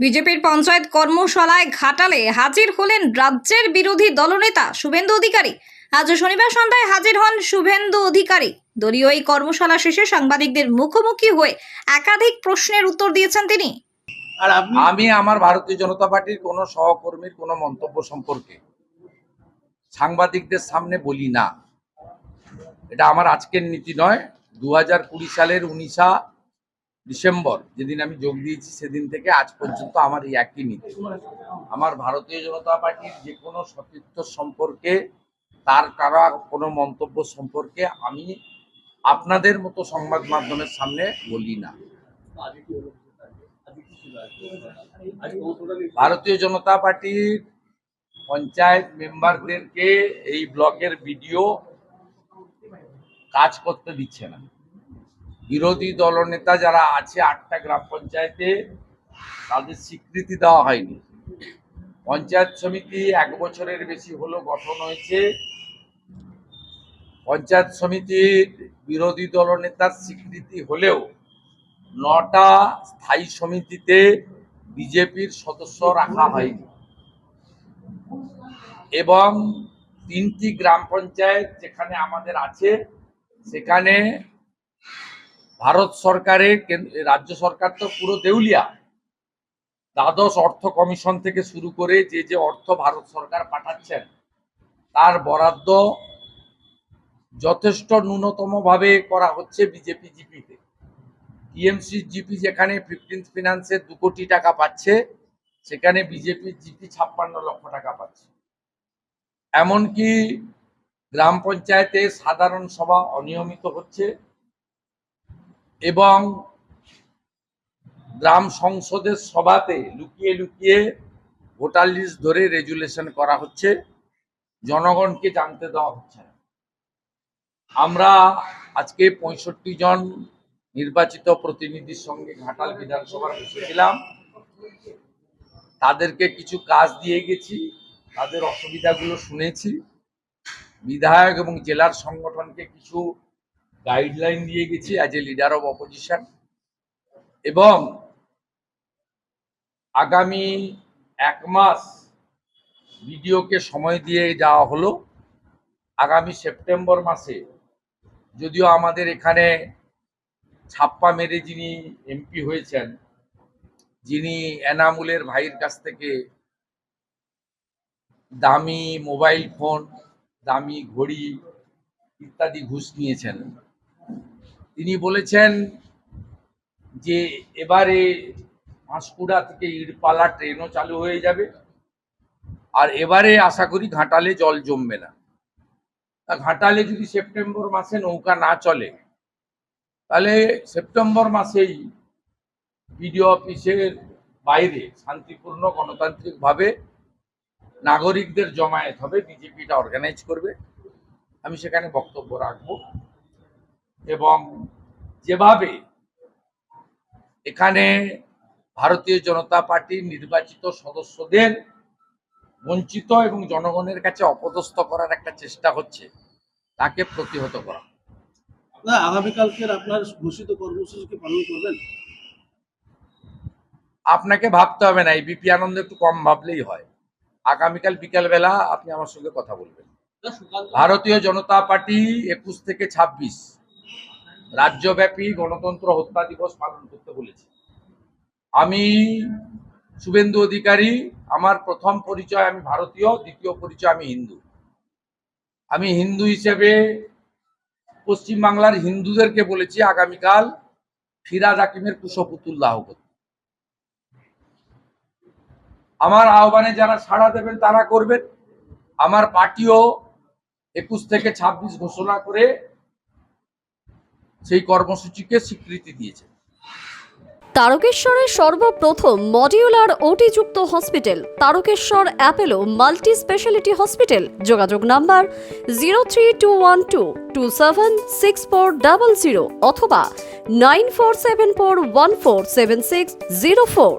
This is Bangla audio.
বিজেপির পঞ্চায়েত কর্মশালায় ঘাটালে হাজির হলেন রাজ্যের বিরোধী দলনেতা শুভেন্দু অধিকারী। আজ শনিবার সন্ধ্যায় হাজির হন শুভেন্দু অধিকারী। দলীয় এই কর্মশালা শেষে সাংবাদিকদের মুখোমুখি হয়ে একাধিক প্রশ্নের উত্তর দিয়েছেন তিনি। আর আমি আমার ভারতীয় জনতা পার্টির কোনো সহকর্মীর কোনো মন্তব্য সম্পর্কে সাংবাদিকদের সামনে বলি না। এটা আমার আজকের নীতি নয়। দু হাজার কুড়ি সালের উনিশা ডিসেম্বর, যেদিন আমি যোগ দিয়েছি সেদিন থেকে আজ পর্যন্ত আমার এই একই নীতি। আমার ভারতীয় জনতা পার্টির যে কোনো সতীর্থ সম্পর্কে, তার কারা কোনো মন্তব্য সম্পর্কে আমি আপনাদের মতো সংবাদ মাধ্যমের সামনে বলি না। ভারতীয় জনতা পার্টির পঞ্চায়েত মেম্বারদেরকে এই ব্লকের ভিডিও কাজ করতে দিচ্ছে না। বিরোধী দলনেতা যারা আছে আটটা গ্রাম পঞ্চায়েতে, তাদের স্বীকৃতি দেওয়া হয়নি। পঞ্চায়েত সমিতি এক বছরের বেশি হলো গঠন হয়েছে। পঞ্চায়েত সমিতির বিরোধী দলনেতার স্বীকৃতি হলেও নটা স্থায়ী সমিতিতে বিজেপির সদস্য রাখা হয়নি। এবং তিনটি গ্রাম পঞ্চায়েত যেখানে আমাদের আছে, সেখানে ভারত সরকারের রাজ্য সরকার তো পুরো দেউলিয়া। দ্বাদশ অর্থ কমিশন থেকে শুরু করে যে যে অর্থ ভারত সরকার পাঠাচ্ছেন, তার বরাদ্দ যথেষ্ট ন্যূনতম ভাবে করা হচ্ছে বিজেপি জিপিতে। টিএমসি জিপি যেখানে ফিফটিন্থ ফিনান্সে দু কোটি টাকা পাচ্ছে, সেখানে বিজেপি জিপি ছাপ্পান্ন লক্ষ টাকা পাচ্ছে। এমনকি গ্রাম পঞ্চায়েতে সাধারণ সভা অনিয়মিত হচ্ছে এবং গ্রাম সংসদের সভাতে লুকিয়ে লুকিয়ে ভোটার লিস্ট ধরে রেজুলেশন করা হচ্ছে। জনগণকে জানতে দেওয়া হচ্ছে আমরা আজকে পঁয়ষট্টি জন নির্বাচিত প্রতিনিধির সঙ্গে ঘাটাল বিধানসভার বসেছিলাম তাদেরকে কিছু কাজ দিয়ে গেছি, তাদের অসুবিধাগুলো শুনেছি। বিধায়ক এবং জেলার সংগঠনকে কিছু গাইডলাইন দিয়ে গেছি as a leader of opposition এবং আগামী এক মাস ভিডিওকে সময় দিয়ে যাওয়া হলো। আগামী সেপ্টেম্বর মাসে যদিও আমাদের এখানে ছাপ্পা মেরে যিনি এমপি হয়েছেন, যিনি এনামুলের ভাইয়ের কাছ থেকে দামি মোবাইল ফোন, দামি ঘড়ি ইত্যাদি ঘুষ নিয়েছেন। তিনি বলেছেন যে এবারে পাঁশকুড়া থেকে ইড়পালা ট্রেনও চালু হয়ে যাবে। আর এবারে আশা করি ঘাটালে জল জমবে না। তা ঘাটালে যদি সেপ্টেম্বর মাসে নৌকা না চলে, তাহলে সেপ্টেম্বর মাসেই বিডিও অফিসের বাইরে শান্তিপূর্ণ গণতান্ত্রিকভাবে নাগরিকদের জমায়েত হবে, বিজেপিটা অর্গানাইজ করবে। আমি সেখানে বক্তব্য রাখব। এবং যেভাবে এখানে ভারতীয় জনতা পার্টির নির্বাচিত সদস্যদের বঞ্চিত এবং জনগণের কাছে অপদস্থ করার একটা চেষ্টা হচ্ছে তাকে প্রতিহত করা। আগামীকালকের আপনার ঘোষিত কর্মসূচিকে পালন করবেন? আপনাকে ভাবতে হবে না এই বিপি আনন্দ একটু কম ভাবলেই হয়। আগামীকাল বিকালবেলা আপনি আমার সঙ্গে কথা বলবেন। ভারতীয় জনতা পার্টি একুশ থেকে ছাব্বিশ। রাজ্যব্যাপী গণতন্ত্র হত্যা দিবস পালন করতে বলেছি। আমি শুভেন্দু অধিকারী, আমার প্রথম পরিচয় আমি ভারতীয়, দ্বিতীয় পরিচয় আমি হিন্দু। আমি হিন্দু হিসেবে পশ্চিমবাংলার হিন্দুদেরকে বলেছি, আগামীকাল ফিরাজ হাকিমের কুশপুতুল দাহ করতে আমার আহ্বানে যারা সাড়া দেবেন, তারা করবেন। আমার পার্টিও একুশ থেকে ছাব্বিশ ঘোষণা করে সেই কর্মসূচিকে স্বীকৃতি দিয়েছে। তারকেশ্বরের সর্বপ্রথম modular ওটিযুক্ত hospital, Tarakeswar Apollo multi speciality hospital, যোগাযোগ number zero three two one two two seven six four double zero অথবা nine four seven four one four seven six zero four.